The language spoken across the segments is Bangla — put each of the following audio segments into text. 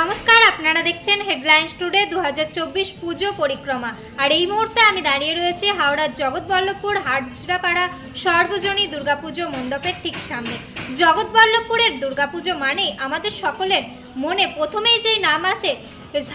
নমস্কার, আপনারা দেখছেন হেডলাইন্স টুডে দু হাজার চব্বিশ পুজো পরিক্রমা। আর এই মুহূর্তে আমি দাঁড়িয়ে রয়েছি হাওড়ার জগৎবল্লভপুর হাজরাপাড়া সর্বজনী দুর্গাপুজো মণ্ডপের ঠিক সামনে। জগৎবল্লভপুরের দুর্গাপুজো মানেই আমাদের সকলের মনে প্রথমেই যেই নাম আসে,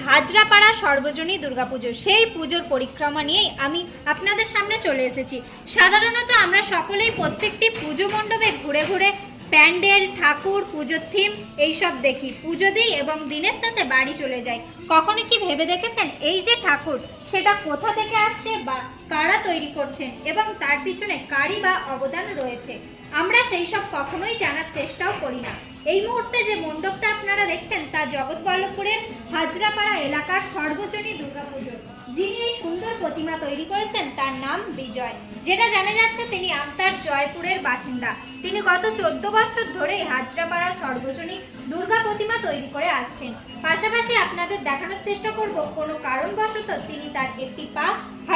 হাজরাপাড়া সর্বজনী দুর্গাপুজো। সেই পুজোর পরিক্রমা নিয়েই আমি আপনাদের সামনে চলে এসেছি। সাধারণত আমরা সকলেই প্রত্যেকটি পুজো মণ্ডপে ঘুরে ঘুরে প্যান্ডেল, ঠাকুর, পুজোর থিম এইসব দেখি। পুজো দিই এবং দিনের শেষে বাড়ি চলে যাই। কখনো কি ভেবে দেখেছেন? এই যে ঠাকুর, সেটা কোথা থেকে আসছে বা কারা তৈরি করছেন এবং তার পিছনে কারই বা অবদান রয়েছে? আমরা সেই সব কখনোই জানার চেষ্টাও করি না। এই মুহূর্তে যে মণ্ডপটা আপনারা দেখছেন, তা জগৎবল্লভপুরের হাজরাপাড়া এলাকার সর্বজনী দুর্গাপুজো যিনি এই সুন্দর প্রতিমা তৈরি করেছেন, তার নাম বিজয়। যেটা জানা যাচ্ছে তিনি আমতার জয়পুরের বাসিন্দা। তিনি গত চোদ্দ বছর ধরে হাজরাপাড়া সর্বজনী দুর্গা প্রতিমা তৈরি করে আসছেন। পাশাপাশি আপনাদের দেখানোর চেষ্টা করব, কোনো কারণবশত তিনি তার একটি পা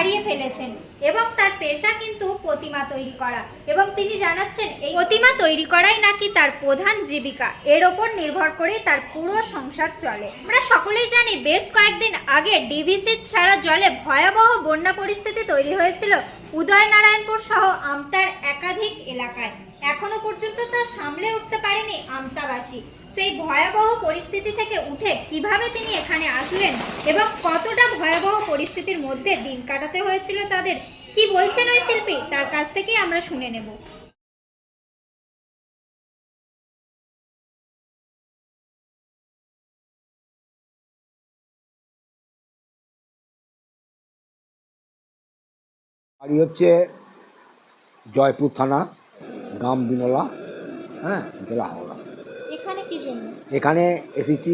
হারিয়ে ফেলেছেন। এবং তার পেশা কিন্তু প্রতিমা তৈরি করা। এবং তিনি জানাচ্ছেন, এই প্রতিমা তৈরি করাই নাকি তার প্রধান জীবিকা। এর ওপর নির্ভর করে তার পুরো সংসার চলে। আমরা সকলেই জানি, বেশ কয়েকদিন আগে ডিভিসি ছাড়া জলে ভয়াবহ বন্যা পরিস্থিতি তৈরি হয়েছিল উদয়নারায়ণপুর সহ আমতার একাধিক এলাকায়। এখনও পর্যন্ত তা সামলে উঠতে পারেনি আমতাবাসী। সেই ভয়াবহ পরিস্থিতি থেকে উঠে কীভাবে তিনি এখানে আসলেন এবং কতটা ভয়াবহ পরিস্থিতির মধ্যে দিন কাটাতে হয়েছিল তাদের, কি বলছেন ওই শিল্পী? তার কাছ থেকেই আমরা শুনে নেব। বাড়ি হচ্ছে জয়পুর থানা, গ্রাম বিনলা হ্যাঁ জেলা হাওড়া। কি জন্য? এখানে এসেছি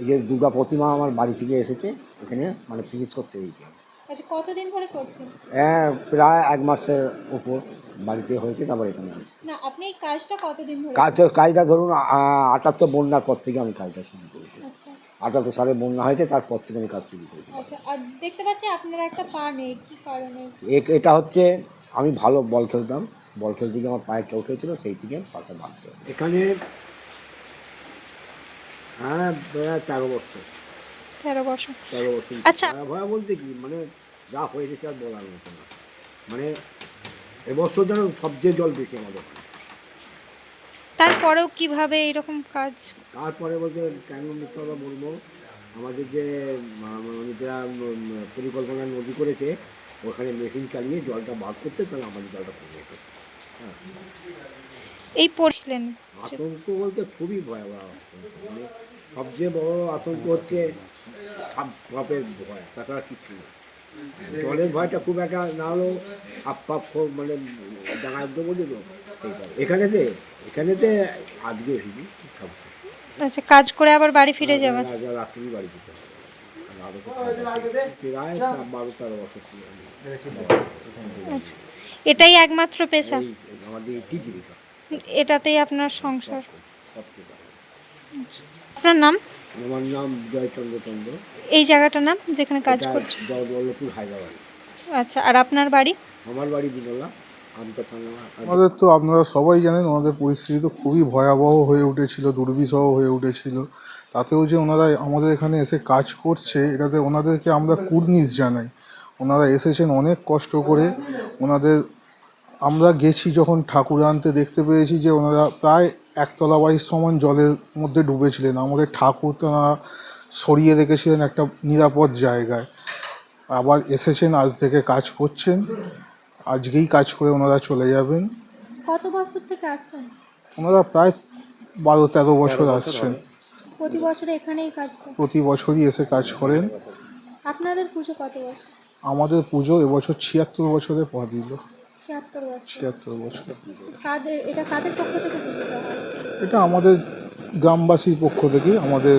এই যে দুর্গা প্রতিমা আমার বাড়ি থেকে এসেছে এখানে মানে ফিজিট করতে হয়েছে। আচ্ছা কতদিন ধরে করছেন? হ্যাঁ প্রায় এক মাসের উপর বাড়িতে হয়েছে তারপর এখানে না আপনি এই কাজটা কতদিন ধরে কাজ কাজটা ধরুন আটাত্তর বন্যার পর থেকে আমি কাজটা শুরু করেছি। আচ্ছা। আটাত্তর সালে বন্যা হয়েছে তারপর থেকে আমি কাজ শুরু করেছি। আচ্ছা আর দেখতে পাচ্ছি আপনারা একটা পা নেই কি কারণে? এটা হচ্ছে আমি ভালো বল খেলতাম বল খেলতে গিয়ে আমার পায়ে চোট হয়েছিল সেই থেকে পাটা বাঁধতে এখানে হ্যাঁ প্রায় তেরো বছর। তেরো বছর। তেরো বছর। আচ্ছা। ভয়া ভয়া বলতে কি মানে যা হয়েছে সে আর বলার মতো না। মানে এবছর যেন সবচেয়ে জল বেশি আমাদের। তারপরেও কীভাবে এরকম কাজ? তারপরে বলতে কেন মিথ্যা বলব? আমাদের যে মানে যারা পরিকল্পনা নদী করেছে ওখানে মেশিন চালিয়ে জলটা বাদ করতে তাহলে আমাদের জলটা কমে যেত হ্যাঁ। এই পড়ছিলেন। আতঙ্ক বলতে খুবই ভয়াবহ মানে সবচেয়ে বড় আতঙ্ক হচ্ছে সাপ সাপের ভয় তাছাড়া কিছু জলের ভয়টা খুব একটা না হলেও সাপ খুব মানে দেখা একদম বলি তো এখানেতে এখানেতে আজকে এসেছি সব আচ্ছা কাজ করে আবার বাড়ি ফিরে যাবেন রাত্রি বাড়ি যেতে। প্রায় বারো তেরো বছর আচ্ছা এটাই একমাত্র পেশা। আমাদের এটি জীবিকা এটাতেই আপনার সংসার। আপনার নাম? আমার নাম জয়চন্দ্র চন্দ্র। এই জায়গাটার নাম যেখানে কাজ করছে? জগৎবল্লভপুর হায়দ্রাবাদ। আচ্ছা আর আপনার বাড়ি? আমার বাড়ি বিনলা আমাদের তো আপনারা সবাই জানেন ওনাদের পরিস্থিতি তো খুবই ভয়াবহ হয়ে উঠেছিল দুর্বিষহ হয়ে উঠেছিল। তাতেও যে ওনারা আমাদের এখানে এসে কাজ করছে এটাতে ওনাদেরকে আমরা কুর্নিশ জানাই। ওনারা এসেছেন অনেক কষ্ট করে ওনাদের আমরা গেছি যখন ঠাকুর আনতে দেখতে পেয়েছি যে ওনারা প্রায় একতলা বাড়ির সমান জলের মধ্যে ডুবেছিলেন। আমাদের ঠাকুর তো ওনারা সরিয়ে রেখেছিলেন একটা নিরাপদ জায়গায়। আবার এসেছেন আজ থেকে কাজ করছেন। আজকেই কাজ করে ওনারা চলে যাবেন। কত বছর থেকে আসছেন? ওনারা প্রায় বারো তেরো বছর আসছেন। প্রতি বছর এখানেই কাজ করেন? প্রতি বছরই এসে কাজ করেন। আপনাদের পুজো কত বছর? আমাদের পুজো এবছর ছিয়াত্তর বছরে পা দিল। ছিয়াত্তর বছর। ছিয়াত্তর বছর। কাদের এটা কাদের পক্ষ থেকে পুজোটা হয়? এটা আমাদের গ্রামবাসীর পক্ষ থেকে আমাদের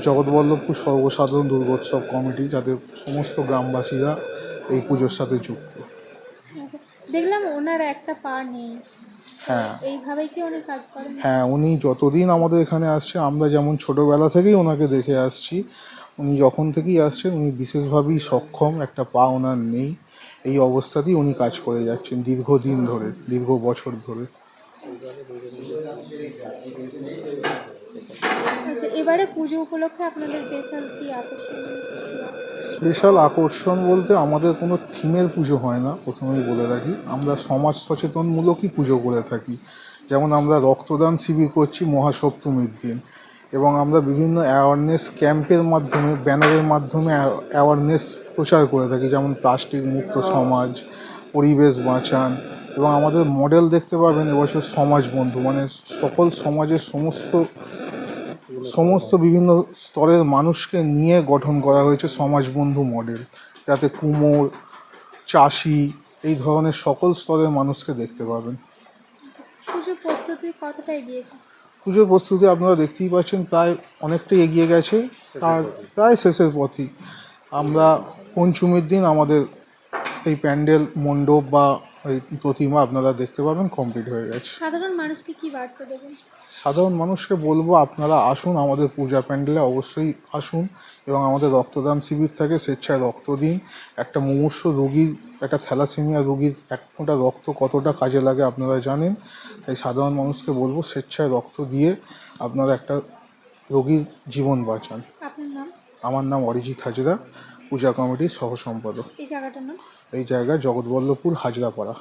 জগৎবল্লভপুর সর্বসাধারণ দুর্গোৎসব কমিটি যাদের সমস্ত গ্রামবাসীরা এই পুজোর সাথে যুক্ত। দেখলাম ওনার একটা পা নেই। হ্যাঁ। এইভাবেই কি উনি কাজ করেন? হ্যাঁ উনি যতদিন আমাদের এখানে আসছে আমরা যেমন ছোটোবেলা থেকেই ওনাকে দেখে আসছি উনি যখন থেকেই আসছেন উনি বিশেষভাবেই সক্ষম একটা পা ওনার নেই। এই অবস্থাতেই উনি কাজ করে যাচ্ছেন দীর্ঘদিন ধরে দীর্ঘ বছর ধরে। আচ্ছা এবারে পুজো উপলক্ষে আপনাদের স্পেশাল কি আকর্ষণ? স্পেশাল আকর্ষণ বলতে আমাদের কোনো থিমের পুজো হয় না প্রথমেই বলে রাখি। আমরা সমাজ সচেতনমূলকই পুজো করে থাকি। যেমন আমরা রক্তদান শিবির করছি মহাসপ্তমীর দিন। এবং আমরা বিভিন্ন অ্যাওয়ারনেস ক্যাম্পের মাধ্যমে, ব্যানারের মাধ্যমে অ্যাওয়ারনেস প্রচার করে থাকি, যেমন প্লাস্টিক মুক্ত সমাজ, পরিবেশ বাঁচান এবং আমাদের মডেল দেখতে পাবেন এবছর সমাজ বন্ধু মানে সকল সমাজের সমস্ত সমস্ত বিভিন্ন স্তরের মানুষকে নিয়ে গঠন করা হয়েছে সমাজবন্ধু মডেল যাতে কুমোর, চাষি এই ধরনের সকল স্তরের মানুষকে দেখতে পাবেন। প্রস্তুতি কতটা এগিয়েছে? পুজোর প্রস্তুতি আপনারা দেখতেই পাচ্ছেন প্রায় অনেকটাই এগিয়ে গেছে। তার প্রায় শেষের পথই। আমরা পঞ্চমীর দিন আমাদের এই প্যান্ডেল মণ্ডপ বা এই প্রতিমা আপনারা দেখতে পাবেন কমপ্লিট হয়ে গেছে। সাধারণ মানুষকে কি বার্তা দেবেন? সাধারণ মানুষকে বলব আপনারা আসুন আমাদের পূজা প্যান্ডেলে অবশ্যই আসুন। এবং আমাদের রক্তদান শিবির থাকে স্বেচ্ছায় রক্ত দিন। একটা মুমূর্ষ রোগীর একটা থ্যালাসেমিয়া রোগীর এক ফোঁটা রক্ত কতটা কাজে লাগে আপনারা জানেন। তাই সাধারণ মানুষকে বলব স্বেচ্ছায় রক্ত দিয়ে আপনারা একটা রোগীর জীবন বাঁচান। আমার নাম অরিজিৎ হাজরা পূজা কমিটির সহ সম্পাদক এই জায়গাটার নাম? এই জায়গা জগৎবল্লভপুর হাজরাপাড়া